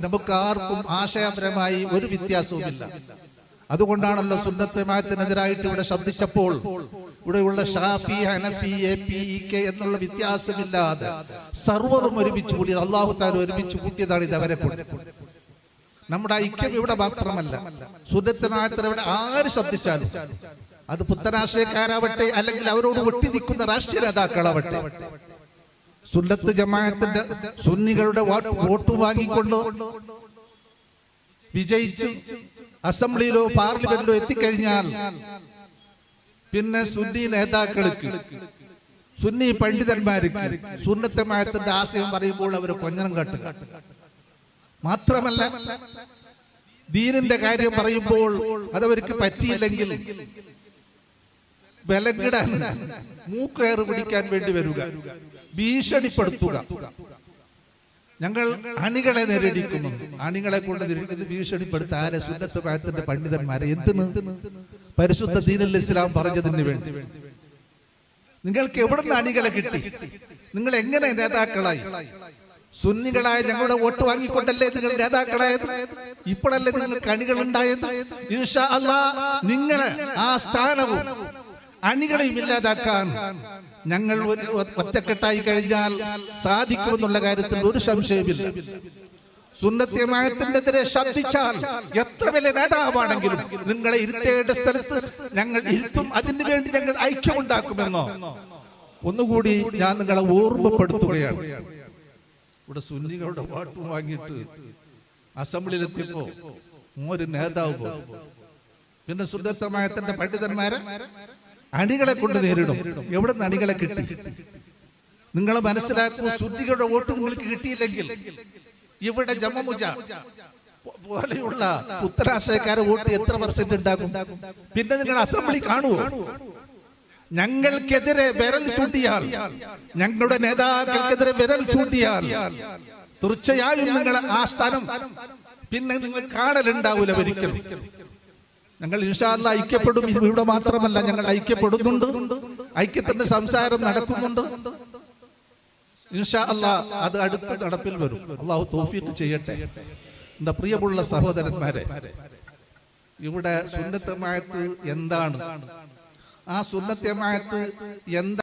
നമുക്ക് ആർക്കും ആശയപരമായി ഒരു വ്യത്യാസവുമില്ല. അതുകൊണ്ടാണല്ലോ സുന്നത്തമായത്തിനെതിരായിട്ട് ഇവിടെ ശബ്ദിച്ചപ്പോൾ ഇവിടെയുള്ള Shafi Hanafi A P E K എന്നുള്ള വ്യത്യാസമില്ലാതെ സർവറും ഒരുമിച്ച് കൂടിയത് അള്ളാഹു താല ഒരുമിച്ച് കൂട്ടിയതാണ് ഇത് അവരെ കൊണ്ട്. നമ്മുടെ ഐക്യം ഇവിടെ മാത്രമല്ല സുന്നത്തനായത്തിന് ഇവിടെ ആര് ശബ്ദിച്ചാലും അത് പുത്തനാശയക്കാരാവട്ടെ അല്ലെങ്കിൽ അവരോട് ഒട്ടി നിൽക്കുന്ന രാഷ്ട്രീയ നേതാക്കളാവട്ടെ സുന്നത്ത് ജമാഅത്തിന്റെ സുന്നികളുടെ വോട്ട് വാങ്ങിക്കൊണ്ട് വിജയിച്ച് അസംബ്ലിയിലോ പാർലമെന്റിലോ എത്തിക്കഴിഞ്ഞാൽ പിന്നെ സുന്നി നേതാക്കൾക്ക് സുന്നി പണ്ഡിതന്മാർക്ക് സുന്നത്തമായത്തിന്റെ ആശയം പറയുമ്പോൾ അവർ കൊഞ്ഞനം കാട്ടുക. മാത്രമല്ല ദീനിന്റെ കാര്യം പറയുമ്പോൾ അതവർക്ക് പറ്റിയില്ലെങ്കിൽ ബലങ്കിടാൻ മൂക്കയറ് പിടിക്കാൻ വേണ്ടി വരിക ഭീഷണിപ്പെടുത്തുക. ഞങ്ങൾ അണികളെ നേരിടിക്കുന്നു. അണികളെ കൊണ്ട് നേരിടുന്നത് ഭീഷണിപ്പെടുത്ത ആരെ? സുന്നത്ത് പായത്തിന്റെ പണ്ഡിതന്മാരെ. എന്തിന്? പരിശുദ്ധ ദീനൽ ഇസ്ലാം പറഞ്ഞതിന് വേണ്ടി. നിങ്ങൾക്ക് എവിടുന്ന് അണികളെ കിട്ടി? നിങ്ങൾ എങ്ങനെ നേതാക്കളായി? സുന്നികളായ ഞങ്ങളുടെ വോട്ട് വാങ്ങിക്കൊണ്ടല്ലേ നിങ്ങൾ നേതാക്കളായത്? ഇപ്പോഴല്ലേ നിങ്ങൾക്ക് അണികൾ ഉണ്ടായത്? നിങ്ങളെ ആ സ്ഥാനവും അണികളെയും ഇല്ലാതാക്കാൻ ഞങ്ങൾ ഒരു ഒറ്റക്കെട്ടായി കഴിഞ്ഞാൽ സാധിക്കുമെന്നുള്ള കാര്യത്തിൽ ഒരു സംശയമില്ല. സുന്നത്യമായത്തിനെതിരെ ശബ്ദിച്ചാൽ എത്ര വലിയ നേതാവാണെങ്കിലും നിങ്ങളെ ഇരുത്തേണ്ട സ്ഥലത്ത് ഞങ്ങൾ ഇരുത്തും അതിനു വേണ്ടി ഞങ്ങൾ ഐക്യമുണ്ടാക്കുമെന്നോ? ഒന്നുകൂടി ഞാൻ നിങ്ങളെ ഓർമ്മപ്പെടുത്തുകയാണ്. ഇവിടെ സുന്നികളുടെ പാട്ട് വാങ്ങിയിട്ട് അസംബ്ലിയിലെത്തിയപ്പോ ഒരു നേതാവ്. പിന്നെ സുന്ദത്തമായത്തിന്റെ പണ്ഡിതന്മാരെ അണികളെ കൊണ്ട് നേരിടും. എവിടെ നിന്ന് അണികളെ കിട്ടി? നിങ്ങൾ മനസ്സിലാക്കൂ സുദ്ധികളുടെ വോട്ട് നിങ്ങൾക്ക് കിട്ടിയില്ലെങ്കിൽ ഇവിടെ ജമ്മമുജ പോലെയുള്ള ഉത്തരാശയക്കാരെ വോട്ട് എത്ര പെർസെന്റ് ഉണ്ടാകും? പിന്നെ നിങ്ങൾ അസംബ്ലി കാണുമോ ഞങ്ങൾക്കെതിരെ വിരൽ ചൂണ്ടിയാൽ ഞങ്ങളുടെ നേതാക്കൾക്കെതിരെ വിരൽ ചൂണ്ടിയാൽ തീർച്ചയായും നിങ്ങൾ ആ സ്ഥാനം പിന്നെ നിങ്ങൾ കാണലുണ്ടാവൂല ഒരിക്കലും. ഞങ്ങൾ ഇൻഷാല്ല ഐക്യപ്പെടും. ഇവിടെ മാത്രമല്ല ഞങ്ങൾ ഐക്യപ്പെടുന്നുണ്ട്. ഐക്യത്തിന്റെ സംസാരം നടക്കുന്നുണ്ട്. ഇൻഷാ അല്ലാ അത് അടുത്ത നടപ്പിൽ വരും. അള്ളാഹു തോഫീക്ക് ചെയ്യട്ടെ. എന്റെ പ്രിയമുള്ള സഹോദരന്മാരെ ഇവിടെ സുന്നത്തമായത്ത് എന്താണ്? ആ സുന്നത്തമായത്ത് എന്താ